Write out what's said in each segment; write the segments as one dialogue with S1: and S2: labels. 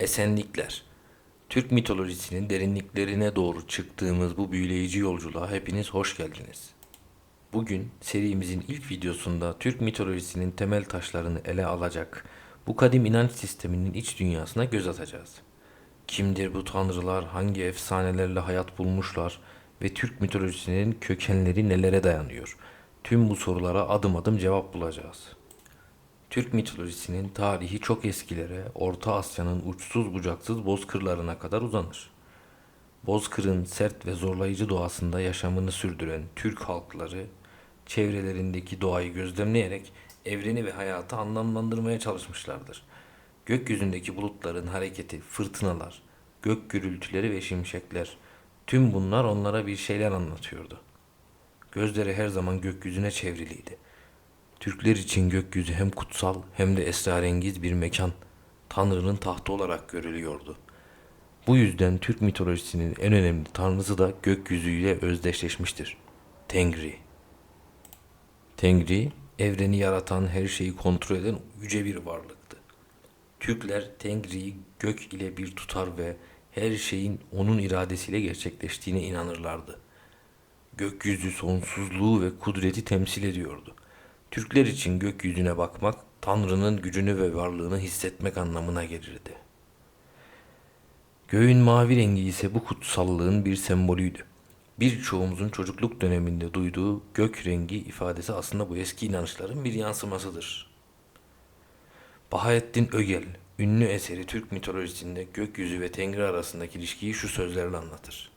S1: Esenlikler. Türk mitolojisinin derinliklerine doğru çıktığımız bu büyüleyici yolculuğa hepiniz hoş geldiniz. Bugün serimizin ilk videosunda Türk mitolojisinin temel taşlarını ele alacak, bu kadim inanç sisteminin iç dünyasına göz atacağız. Kimdir bu tanrılar, hangi efsanelerle hayat bulmuşlar ve Türk mitolojisinin kökenleri nelere dayanıyor? Tüm bu sorulara adım adım cevap bulacağız. Türk mitolojisinin tarihi çok eskilere, Orta Asya'nın uçsuz bucaksız bozkırlarına kadar uzanır. Bozkır'ın sert ve zorlayıcı doğasında yaşamını sürdüren Türk halkları, çevrelerindeki doğayı gözlemleyerek evreni ve hayatı anlamlandırmaya çalışmışlardır. Gökyüzündeki bulutların hareketi, fırtınalar, gök gürültüleri ve şimşekler, tüm bunlar onlara bir şeyler anlatıyordu. Gözleri her zaman gökyüzüne çevriliydi. Türkler için gökyüzü hem kutsal hem de esrarengiz bir mekan, Tanrı'nın tahtı olarak görülüyordu. Bu yüzden Türk mitolojisinin en önemli tanrısı da gökyüzüyle özdeşleşmiştir. Tengri. Tengri, evreni yaratan, her şeyi kontrol eden yüce bir varlıktı. Türkler Tengri'yi gök ile bir tutar ve her şeyin onun iradesiyle gerçekleştiğine inanırlardı. Gökyüzü sonsuzluğu ve kudreti temsil ediyordu. Türkler için gökyüzüne bakmak, Tanrı'nın gücünü ve varlığını hissetmek anlamına gelirdi. Göğün mavi rengi ise bu kutsallığın bir sembolüydü. Birçoğumuzun çocukluk döneminde duyduğu gök rengi ifadesi aslında bu eski inanışların bir yansımasıdır. Bahattin Ögel, ünlü eseri Türk mitolojisinde gökyüzü ve Tengri arasındaki ilişkiyi şu sözlerle anlatır.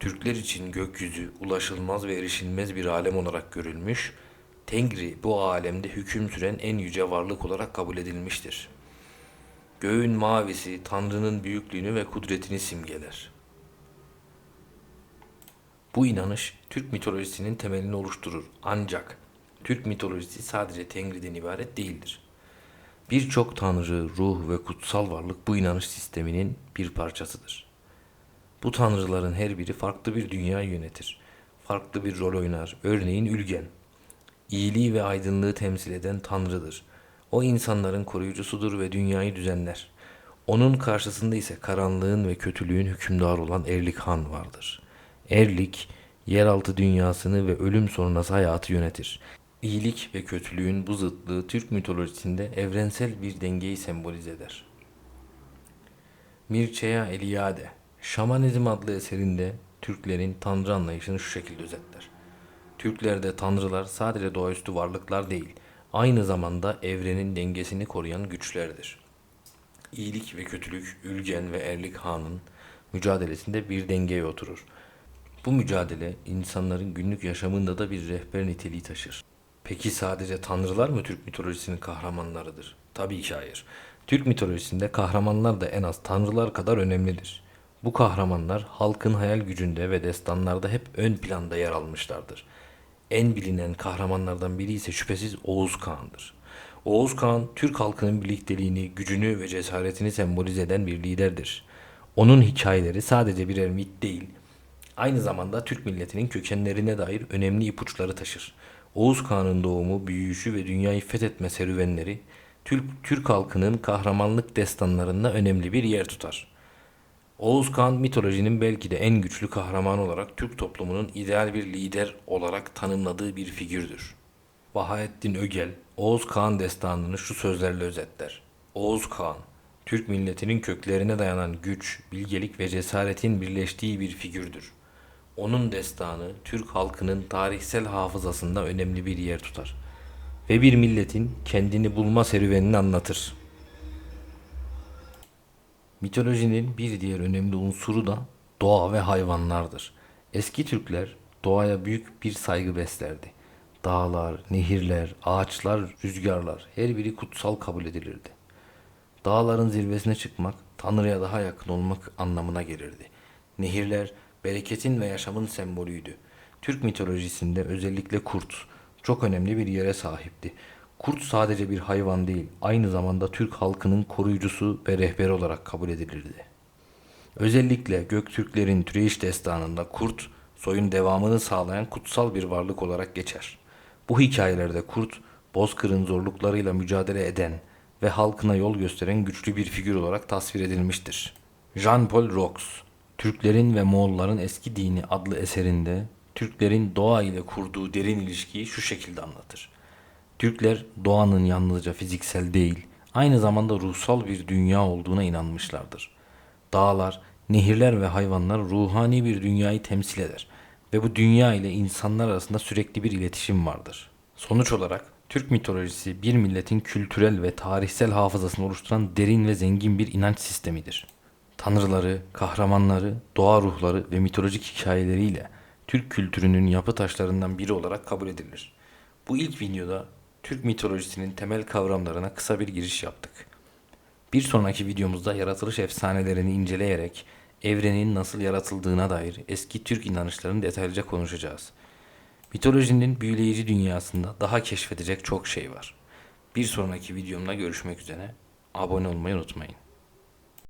S1: Türkler için gökyüzü ulaşılmaz ve erişilmez bir alem olarak görülmüş, Tengri bu alemde hüküm süren en yüce varlık olarak kabul edilmiştir. Göğün mavisi Tanrı'nın büyüklüğünü ve kudretini simgeler. Bu inanış Türk mitolojisinin temelini oluşturur. Ancak Türk mitolojisi sadece Tengri'den ibaret değildir. Birçok tanrı, ruh ve kutsal varlık bu inanış sisteminin bir parçasıdır. Bu tanrıların her biri farklı bir dünya yönetir. Farklı bir rol oynar. Örneğin Ülgen. İyiliği ve aydınlığı temsil eden tanrıdır. O insanların koruyucusudur ve dünyayı düzenler. Onun karşısında ise karanlığın ve kötülüğün hükümdarı olan Erlik Han vardır. Erlik, yeraltı dünyasını ve ölüm sonrası hayatı yönetir. İyilik ve kötülüğün bu zıtlığı Türk mitolojisinde evrensel bir dengeyi sembolize eder. Mircea Eliade, Şamanizm adlı eserinde Türklerin tanrı anlayışını şu şekilde özetler. Türklerde tanrılar sadece doğaüstü varlıklar değil, aynı zamanda evrenin dengesini koruyan güçlerdir. İyilik ve kötülük, Ülgen ve Erlik Han'ın mücadelesinde bir dengeye oturur. Bu mücadele insanların günlük yaşamında da bir rehber niteliği taşır. Peki sadece tanrılar mı Türk mitolojisinin kahramanlarıdır? Tabii ki hayır. Türk mitolojisinde kahramanlar da en az tanrılar kadar önemlidir. Bu kahramanlar halkın hayal gücünde ve destanlarda hep ön planda yer almışlardır. En bilinen kahramanlardan biri ise şüphesiz Oğuz Kağan'dır. Oğuz Kağan, Türk halkının birlikteliğini, gücünü ve cesaretini sembolize eden bir liderdir. Onun hikayeleri sadece birer mit değil, aynı zamanda Türk milletinin kökenlerine dair önemli ipuçları taşır. Oğuz Kağan'ın doğumu, büyüyüşü ve dünyayı fethetme serüvenleri Türk, Türk halkının kahramanlık destanlarında önemli bir yer tutar. Oğuz Kağan mitolojinin belki de en güçlü kahramanı olarak Türk toplumunun ideal bir lider olarak tanımladığı bir figürdür. Bahattin Ögel, Oğuz Kağan destanını şu sözlerle özetler. Oğuz Kağan, Türk milletinin köklerine dayanan güç, bilgelik ve cesaretin birleştiği bir figürdür. Onun destanı Türk halkının tarihsel hafızasında önemli bir yer tutar ve bir milletin kendini bulma serüvenini anlatır. Mitolojinin bir diğer önemli unsuru da doğa ve hayvanlardır. Eski Türkler doğaya büyük bir saygı beslerdi. Dağlar, nehirler, ağaçlar, rüzgarlar her biri kutsal kabul edilirdi. Dağların zirvesine çıkmak, Tanrı'ya daha yakın olmak anlamına gelirdi. Nehirler, bereketin ve yaşamın sembolüydü. Türk mitolojisinde özellikle kurt çok önemli bir yere sahipti. Kurt sadece bir hayvan değil, aynı zamanda Türk halkının koruyucusu ve rehberi olarak kabul edilirdi. Özellikle Göktürklerin Türeyiş destanında kurt, soyun devamını sağlayan kutsal bir varlık olarak geçer. Bu hikayelerde kurt, Bozkır'ın zorluklarıyla mücadele eden, ve halkına yol gösteren güçlü bir figür olarak tasvir edilmiştir. Jean-Paul Rox, Türklerin ve Moğolların Eski Dini adlı eserinde Türklerin doğa ile kurduğu derin ilişkiyi şu şekilde anlatır. Türkler doğanın yalnızca fiziksel değil, aynı zamanda ruhsal bir dünya olduğuna inanmışlardır. Dağlar, nehirler ve hayvanlar ruhani bir dünyayı temsil eder ve bu dünya ile insanlar arasında sürekli bir iletişim vardır. Sonuç olarak Türk mitolojisi bir milletin kültürel ve tarihsel hafızasını oluşturan derin ve zengin bir inanç sistemidir. Tanrıları, kahramanları, doğa ruhları ve mitolojik hikayeleriyle Türk kültürünün yapı taşlarından biri olarak kabul edilir. Bu ilk videoda Türk mitolojisinin temel kavramlarına kısa bir giriş yaptık. Bir sonraki videomuzda yaratılış efsanelerini inceleyerek evrenin nasıl yaratıldığına dair eski Türk inanışlarını detaylıca konuşacağız. Mitolojinin büyüleyici dünyasında daha keşfedecek çok şey var. Bir sonraki videomda görüşmek üzere. Abone olmayı unutmayın.